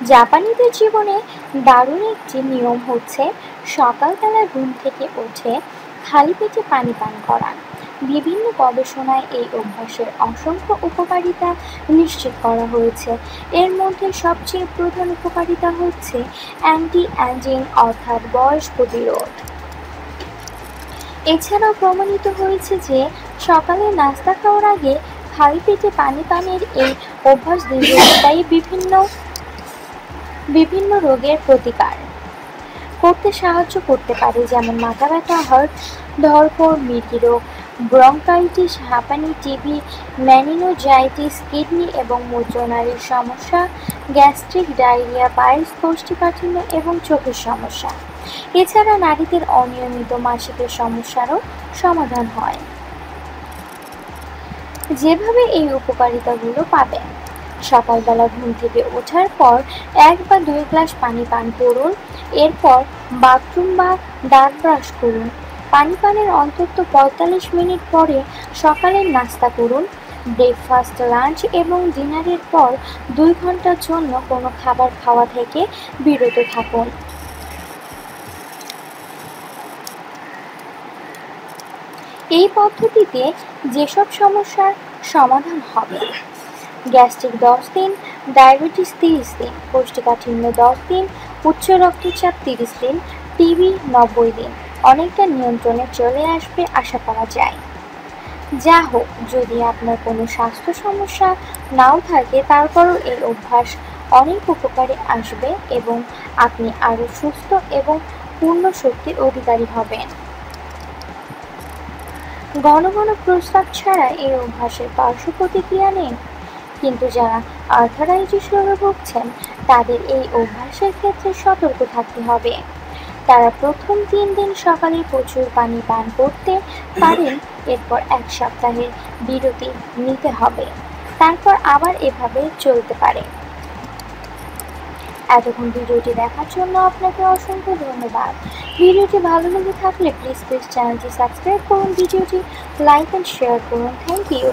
জাপানিদের জীবনে দারুণ একটি নিয়ম হচ্ছে, সকালবেলা ঘুম থেকে উঠে খালি পেটে পানি পান করা। বিভিন্ন গবেষণায় এই অভ্যাসের অসংখ্য উপকারিতা নিশ্চিত করা হয়েছে। এর মধ্যে সবচেয়ে প্রধান উপকারিতা হচ্ছে অ্যান্টি অ্যাঞ্জিং অর্থাৎ বয়স প্রতিরোধ। এছাড়াও প্রমাণিত হয়েছে যে সকালে নাস্তা খাওয়ার আগে খালি পেটে পানি পানের এই অভ্যাস দীর্ঘস্থায়ী বিভিন্ন বিভিন্ন রোগের প্রতিকার। করতে সাহায্য করতে পারে যেমন মাথা ব্যথা, হার্ট ধরপড় মৃতি রোগ ব্রঙ্কাইটিস, হাঁপানি, টিবি ম্যানিনোজাইটিস কিডনি এবং মূত্রনালীর সমস্যা, গ্যাস্ট্রিক ডায়রিয়া পায়েস কোষ্ঠীকাঠিন্য এবং চোখের সমস্যা। এছাড়া নারীদের অনিয়মিত মাসিকের সমস্যারও সমাধান হয়। যেভাবে এই উপকারিতাগুলো পাবেন। সকালবেলা ঘুম থেকে ওঠার পর এক বা দুই গ্লাস পানি পান করুন। এরপর বাথরুম বা দাঁত ব্রাশ করুন। পানি পানের অন্তত পঁয়তাল্লিশ মিনিট পরে সকালের নাস্তা করুন। ব্রেকফাস্ট লাঞ্চ এবং ডিনারের পর দুই ঘণ্টার জন্য কোনো খাবার খাওয়া থেকে বিরত থাকুন। এই পদ্ধতিতে যেসব সমস্যার সমাধান হবে গ্যাস্ট্রিক দশ দিন, ডায়াবেটিস তিরিশ দিন কোষ্ঠীকাঠিন্য দশ দিন, উচ্চ রক্তচাপ তিরিশ দিন, টিবি নব্বই দিন। অনেকটা নিয়ন্ত্রণে চলে আসবে আশা করা যায়। যা হোক, যদি আপনার কোনো স্বাস্থ্য সমস্যা নাও থাকে, তারপরও এই অভ্যাস অনেক উপকারে আসবে এবং আপনি আরও সুস্থ এবং পূর্ণ শক্তির অধিকারী হবেন। ঘন ঘন প্রস্তাব ছাড়া এই অভ্যাসের পার্শ্ব প্রতিক্রিয়া নেই। কিন্তু যারা আর্থারাইটিস ভুগছেন, তাদের এই অভ্যাসের ক্ষেত্রে সতর্ক থাকতে হবে। তারা প্রথম তিন দিন সকালে প্রচুর পানি পান করতে পারেন, এরপর এক সপ্তাহের বিরতি নিতে হবে। তারপর আবার এভাবে চলতে পারে। এতক্ষণ ভিডিওটি দেখার জন্য আপনাকে অসংখ্য ধন্যবাদ। ভিডিওটি ভালো লেগে থাকলে প্লিজ প্লিজ চ্যানেলটি সাবস্ক্রাইব করুন, ভিডিওটি লাইক অ্যান্ড শেয়ার করুন। Thank you